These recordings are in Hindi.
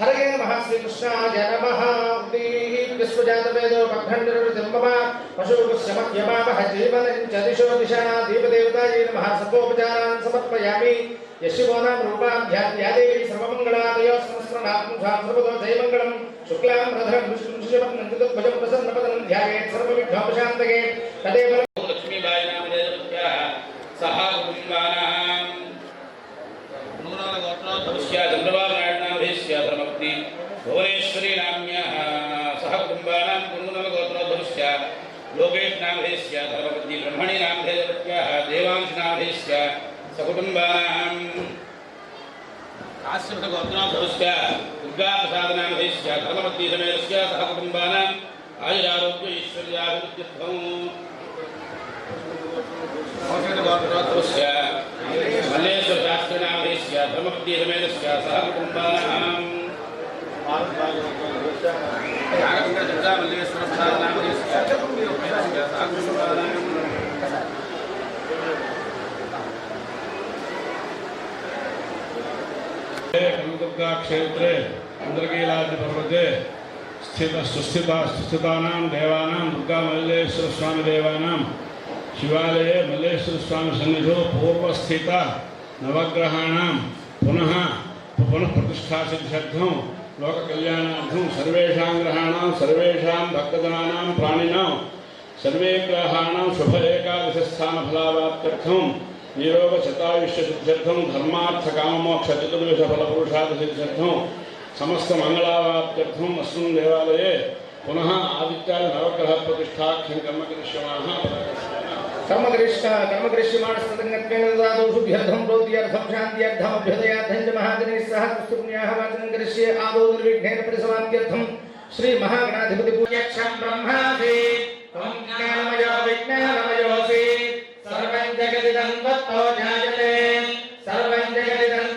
हरये नमः श्रीकृष्णाय नमः विश्वजातवेदो पखण्डरुजम्बम पशुपुष्यमध्यमावह जीवनं च दिशो दिशा देवदेवतायै नमः सर्वोपचारान् समर्पयामि यशिवो नाम रूपाभ्यादेवी सर्वमङ्गलादयो सहस्रनात्मधा सर्वतो जयमङ्गलं शुक्लां रधरं विष्णुं शिवं चतुर्भुजं प्रसन्नपदनं ध्यायेत् सर्वविघ्नोपशान्तये तदेव लोकेश धर्मपत्नी ब्रह्मणि नामधेयवत्याः देवांश नामधेयस्य सकुटुम्बानां। काश्यपगोत्रोद्भवस्य दुर्गाप्रसादनामधेयस्य धर्मपत्नी समेतस्य सह कुटुम्बानाम् आयुरारोग्य ऐश्वर्याभिवृद्ध्यर्थम् संस्कृतगोत्रोद्भवस्य मल्लेश्वरशास्त्रिनामधेयस्य धर्मपत्नीसमेतस्य सह कुटुम्बानाम् नागपुरदुर्गा मल्लेश्वरप्रसादनामधेयस्य सह कुटुम्बानाम् कनकदुर्गा क्षेत्रे इंद्रकीलाद्रिपर्वते स्थित सुस्थिता, सुस्थितानां, देवानां, दुर्गा मल्लेश्वर स्वामी देवानां, शिवालये मल्लेश्वर स्वामी सन्निधौ पूर्वस्थित नवग्रहाणां पुनः पुनः प्रतिष्ठासिद्ध्यर्थं लोककल्याणार्थं सर्वेषां ग्रहाणां, सर्वेषां भक्तजनानां प्राणिनां, सर्वे ग्रहाणां शुभ एकादशस्थानफलावाप्त्यर्थं निरोगशतायुष्यसिद्ध्यर्थं धर्मार्थकाममोक्षचतुर्विशफलपुरुषार्थसिद्ध्यर्थं समस्तमङ्गलावाप्त्यर्थम् अस्मिन् देवालये पुनः आदित्याय नवग्रहप्रतिष्ठाख्यं कर्म करिष्यमाणः ददातोषुभ्यर्थं प्रोत्यर्थं शान्त्यर्थम् सह वाचनं करिष्ये। आदौ परिसमाप्त्यर्थं पूज्यक्षं त्वं ज्ञानमयो विज्ञानमयोऽसि सर्वं जगदिदं त्वत्तो जायते। सर्वं जगदिदं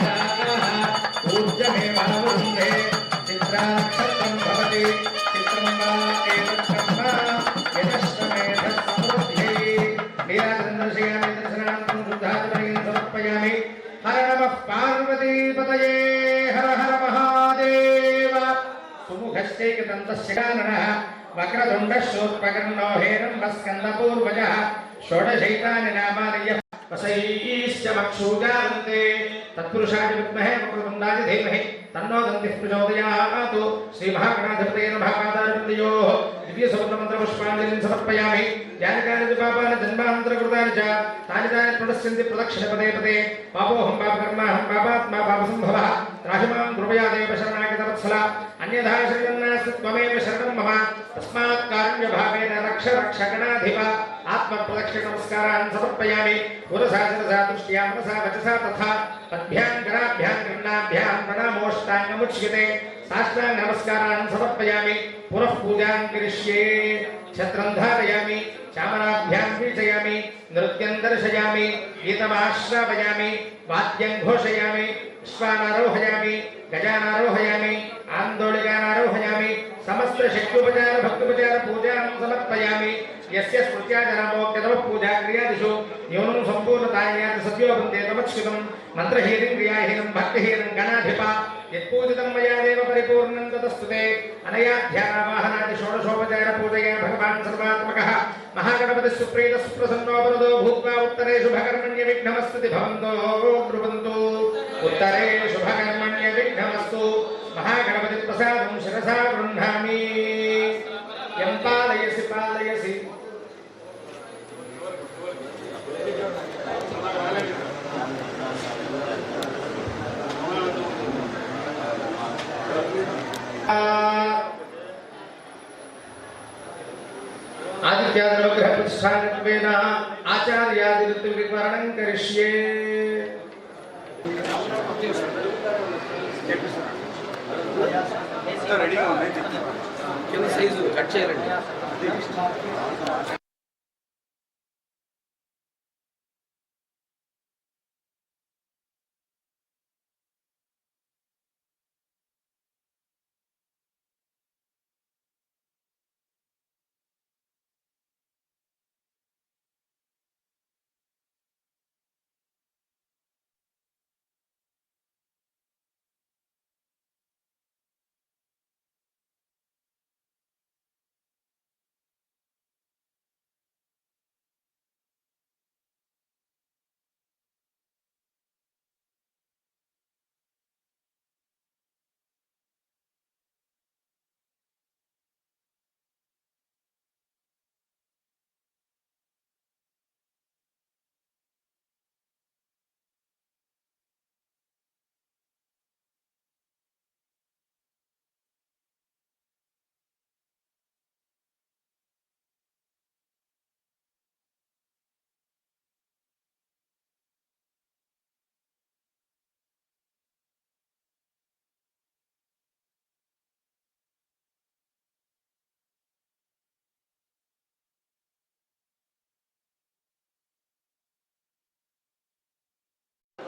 वक्रतुण्डश्चैकदन्तस्य काननः वक्रतुण्डः शूर्पकर्णो हेरम्बस्कन्दपूर्वजः षोडशैतानि नामानि यः वसैश्च मक्षूजान्ते तत्पुरुषाय विद्महे वक्रतुण्डाय धीमहि तन्नो दन्तिः प्रचोदयात् श्रीमहागणाधिपतये नमः पादारविन्दयोः दिव्यसमुद्रमन्त्रपुष्पाञ्जलिं समर्पयामि यानि कानि च पापानि जन्मान्तरकृतानि च तानि तानि प्रणश्यन्ति प्रदक्षिणपदे पदे पापोऽहं पापकर्माहं पापात्मा पापसम्भवः त्राहिमां कृपया देव शरणागतवत्सला अन्यथा शरणं नास्ति त्वमेव शरणं मम। तस्मात् कारुण्यभावेन रक्ष रक्ष गणाधिप समर्पयामि। पुरसा शिरसा दृष्ट्या मनसा वचसा तथा। पद्भ्यां प्रणामोष्टाङ्गमुच्यते। साष्टाङ्ग नमस्कारान् समर्पयामि। पुनः पूजां करिष्ये। छत्रं धारयामि। चामराभ्यां नृत्यं दर्शयामि। वाद्यं घोषयामि। श्वानारोहयामि गजानारोहयामि ఆందోళికానారోహయామి సమస్త శక్త్యుపచార భక్తుపచార పూజానం సమర్పయామి యస్య స్మృత్యాచరమోక్యతమ పూజా క్రియాదిషు న్యూనం సంపూర్ణతాయాత సద్యోభంతే తమత్సుతం మంత్రహీనం క్రియాహీనం భక్తిహీనం గణాధిప యత్పూజితం మయా దేవ పరిపూర్ణం తతస్తుతే అనయా ధ్యానావాహనాది షోడశోపచార పూజయా భగవాన్ సర్వాత్మకః మహాగణపతి సుప్రీత సుప్రసన్నోపరదో భూత్వా ఉత్తరే శుభకర్మణ్య విఘ్నమస్తి భవంతో ఉత్తరే శుభకర్మణ్య విఘ్నమస్తు మహాగణపతి ప్రసాదం శిరసా గృహామి ఎం పాలయసి పాలయసి. ఆదిత్యాదిలో గ్రహ ప్రతిష్టానత్వేన ఆచార్యాది వివరణం కరిష్యే. రెడీగా ఉన్నాయి కింద సైజు కట్ చేయాలండి.